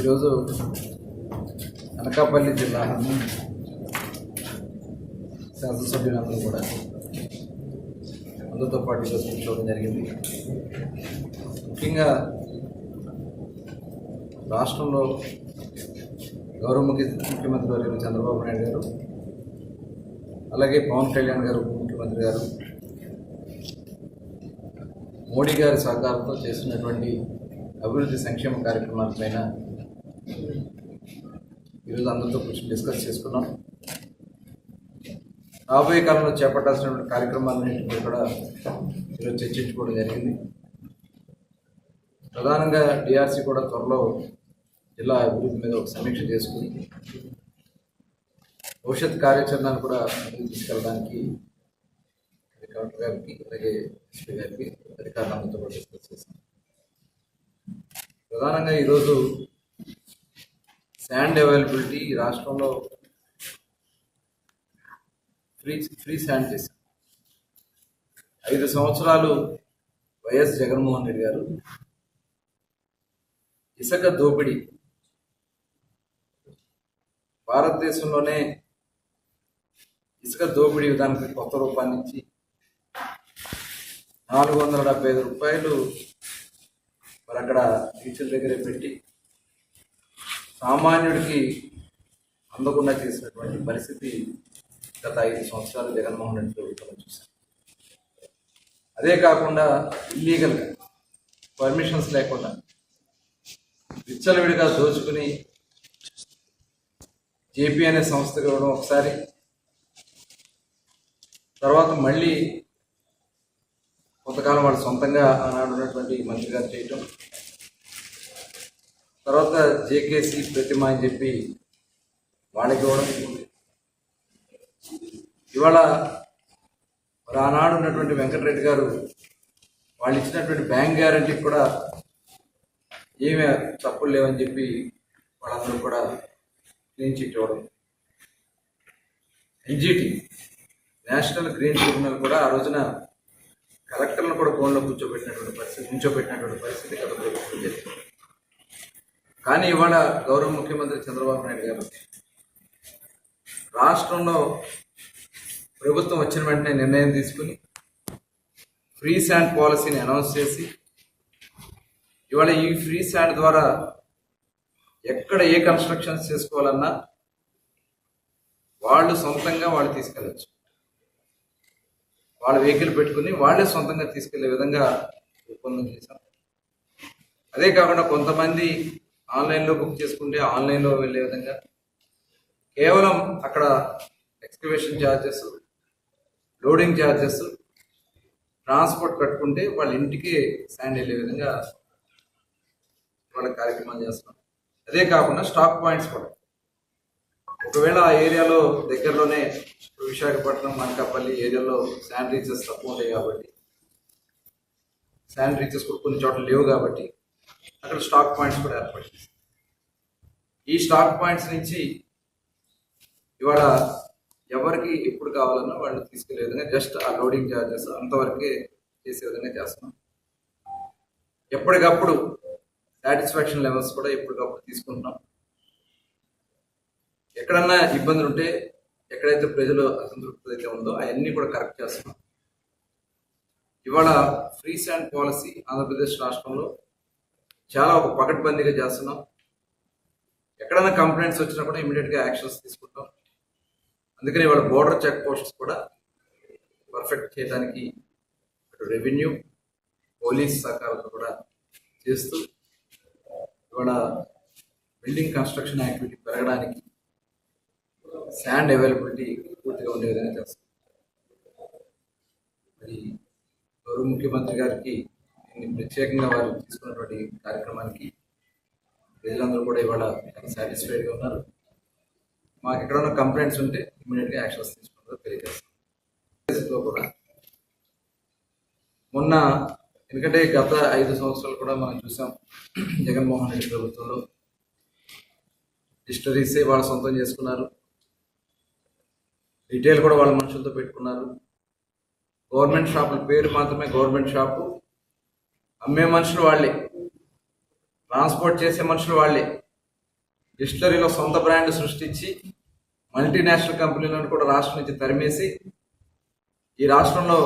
ఈరోజు అనకాపల్లి జిల్లా శాసనసభ్యులందరూ కూడా అందరితో పాటు ఈరోజు కూర్చోవడం జరిగింది. ముఖ్యంగా రాష్ట్రంలో గౌరవ ముఖ్యమంత్రి వర్యులు చంద్రబాబు నాయుడు గారు అలాగే పవన్ కళ్యాణ్ గారు ముఖ్యమంత్రి గారు మోడీ గారి సహకారంతో చేస్తున్నటువంటి అభివృద్ధి సంక్షేమ కార్యక్రమాలపైన ఈరోజు అందరితో కొంచెం డిస్కస్ చేసుకున్నాం. రాబోయే కాలంలో చేపట్టాల్సినటువంటి కార్యక్రమాలన్నింటినీ కూడా ఈరోజు చర్చించుకోవడం జరిగింది. ప్రధానంగా డిఆర్సీ కూడా త్వరలో జిల్లా అభివృద్ధి మీద ఒక సమీక్ష చేసుకుని భవిష్యత్ కార్యాచరణను కూడా ముందుకు తీసుకెళ్ళడానికి కలెక్టర్ గారికి అలాగే ఎస్పీ గారికి అధికారులందరితో కూడా డిస్కస్ చేశాం. ప్రధానంగా ఈరోజు శాండ్ అవైలబిలిటీ ఈ రాష్ట్రంలో ఫ్రీ ఫ్రీ శాండ్ చేశాం ఐదు సంవత్సరాలు వైఎస్ జగన్మోహన్ రెడ్డి గారు ఇసుక దోపిడీ భారతదేశంలోనే ఇసుక దోపిడీ విధానానికి కొత్త రూపాన్ని ఇచ్చి నాలుగు వందల డెబ్బై ఐదు రూపాయలు మరి అక్కడ టీచర్ దగ్గరే పెట్టి సామాన్యుడికి అందకుండా చేసినటువంటి పరిస్థితి గత ఐదు సంవత్సరాలు జగన్మోహన్ రెడ్డి ప్రభుత్వం చూశాం. అదే కాకుండా ఇల్లీగల్గా పర్మిషన్స్ లేకుండా విచ్చలవిడిగా దోచుకుని జేపీ అనే సంస్థకు ఇవ్వడం ఒకసారి తర్వాత మళ్ళీ కొంతకాలం వాళ్ళు సొంతంగా ఆనాడు ఉన్నటువంటి మంత్రి గారు చేయటం తర్వాత జేకేసి ప్రతిమ అని చెప్పి వాళ్ళకి ఇవ్వడం ఇవాళ మరి ఆనాడు ఉన్నటువంటి వెంకటరెడ్డి గారు వాళ్ళు ఇచ్చినటువంటి బ్యాంక్ గ్యారంటీ కూడా ఏమీ తప్పులు లేవని చెప్పి వాళ్ళందరూ కూడా క్లీన్ చిట్ ఇవ్వడం. ఎన్జిటి నేషనల్ గ్రీన్ ట్రిబ్యునల్ కూడా ఆ రోజున కలెక్టర్లను కూడా ఫోన్లో కూర్చోబెట్టినటువంటి పరిస్థితి కూర్చోబెట్టినటువంటి పరిస్థితి గత ప్రభుత్వం జరిగింది కానీ ఇవాళ గౌరవ ముఖ్యమంత్రి చంద్రబాబు నాయుడు గారు రాష్ట్రంలో ప్రభుత్వం వచ్చిన వెంటనే నిర్ణయం తీసుకుని ఫ్రీ శాండ్ పాలసీని అనౌన్స్ చేసి ఇవాళ ఈ ఫ్రీ శాండ్ ద్వారా ఎక్కడ ఏ కన్స్ట్రక్షన్స్ చేసుకోవాలన్నా వాళ్ళు సొంతంగా వాళ్ళు తీసుకెళ్ళచ్చు. వాళ్ళ వెహికల్ పెట్టుకుని వాళ్ళే సొంతంగా తీసుకెళ్ళే విధంగా ఒప్పందం చేశాం. అదే కాకుండా కొంతమంది ఆన్లైన్లో బుక్ చేసుకుంటే ఆన్లైన్లో వెళ్ళే విధంగా కేవలం అక్కడ excavation charges loading charges transport కట్టుకుంటే వాళ్ళ ఇంటికి శాండ్ వెళ్ళే విధంగా వాళ్ళ కార్యక్రమాలు చేస్తున్నాం. అదే కాకుండా స్టాక్ పాయింట్స్ కూడా. ఒకవేళ ఆ ఏరియాలో దగ్గరలోనే విశాఖపట్నం అనకాపల్లి ఏరియాలో శాండ్ రీచెస్ తక్కువ ఉంటాయి కాబట్టి శాండ్ రీచెస్ కూడా కొన్ని చోట్ల లేవు కాబట్టి అక్కడ స్టాక్ పాయింట్స్ కూడా ఏర్పాటు చేస్తాం ఈ స్టాక్ పాయింట్స్ నుంచి ఇవాళ ఎవరికి ఎప్పుడు కావాలన్నా వాళ్ళు తీసుకెళ్ళే విధంగా జస్ట్ ఆ లోడింగ్ ఛార్జెస్ అంతవరకే చేసే విధంగా చేస్తున్నాం. ఎప్పటికప్పుడు సాటిస్ఫాక్షన్ లెవెల్స్ కూడా ఎప్పటికప్పుడు తీసుకుంటున్నాం. ఎక్కడన్నా ఇబ్బందులు ఉంటే ఎక్కడైతే ప్రజలు అసంతృప్తి అయితే ఉందో అవన్నీ కూడా కరెక్ట్ చేస్తున్నాం. ఇవాళ ఫ్రీ శాండ్ పాలసీ ఆంధ్రప్రదేశ్ రాష్ట్రంలో చాలా ఒక పకడ్బందీగా చేస్తున్నాం. ఎక్కడైనా కంప్లైంట్స్ వచ్చినా కూడా ఇమీడియట్గా యాక్షన్స్ తీసుకుంటాం. అందుకని ఇవాళ బోర్డర్ చెక్ పోస్ట్స్ కూడా పర్ఫెక్ట్ చేయడానికి రెవెన్యూ పోలీస్ సహకారంతో కూడా చేస్తూ ఇవాళ బిల్డింగ్ కన్స్ట్రక్షన్ యాక్టివిటీ పెరగడానికి శాండ్ అవైలబిలిటీ పూర్తిగా ఉండే విధంగా చేస్తాం మరి గౌరవ ముఖ్యమంత్రి గారికి ప్రత్యేకంగా వారు తీసుకున్నటువంటి కార్యక్రమానికి ప్రజలందరూ కూడా ఇవాళ సాటిస్ఫైడ్గా ఉన్నారు. మాకు ఎక్కడైనా కంప్లైంట్స్ ఉంటే ఇమీడియట్గా యాక్షన్స్ తీసుకుంటారో తెలియజేస్తాం. కూడా. మొన్న ఎందుకంటే గత ఐదు సంవత్సరాలు కూడా మనం చూసాం జగన్మోహన్ రెడ్డి ప్రభుత్వంలో డిస్టరీసే వాళ్ళు సొంతం చేసుకున్నారు. రిటైల్ కూడా వాళ్ళ మనుషులతో పెట్టుకున్నారు. గవర్నమెంట్ షాపుల పేరు మాత్రమే గవర్నమెంట్ షాపు. అమ్మే మనుషులు వాళ్ళే. ట్రాన్స్పోర్ట్ చేసే మనుషులు వాళ్ళే. డిస్టిలరీలో సొంత బ్రాండ్ సృష్టించి మల్టీనేషనల్ కంపెనీలను కూడా రాష్ట్రం నుంచి తరిమేసి ఈ రాష్ట్రంలో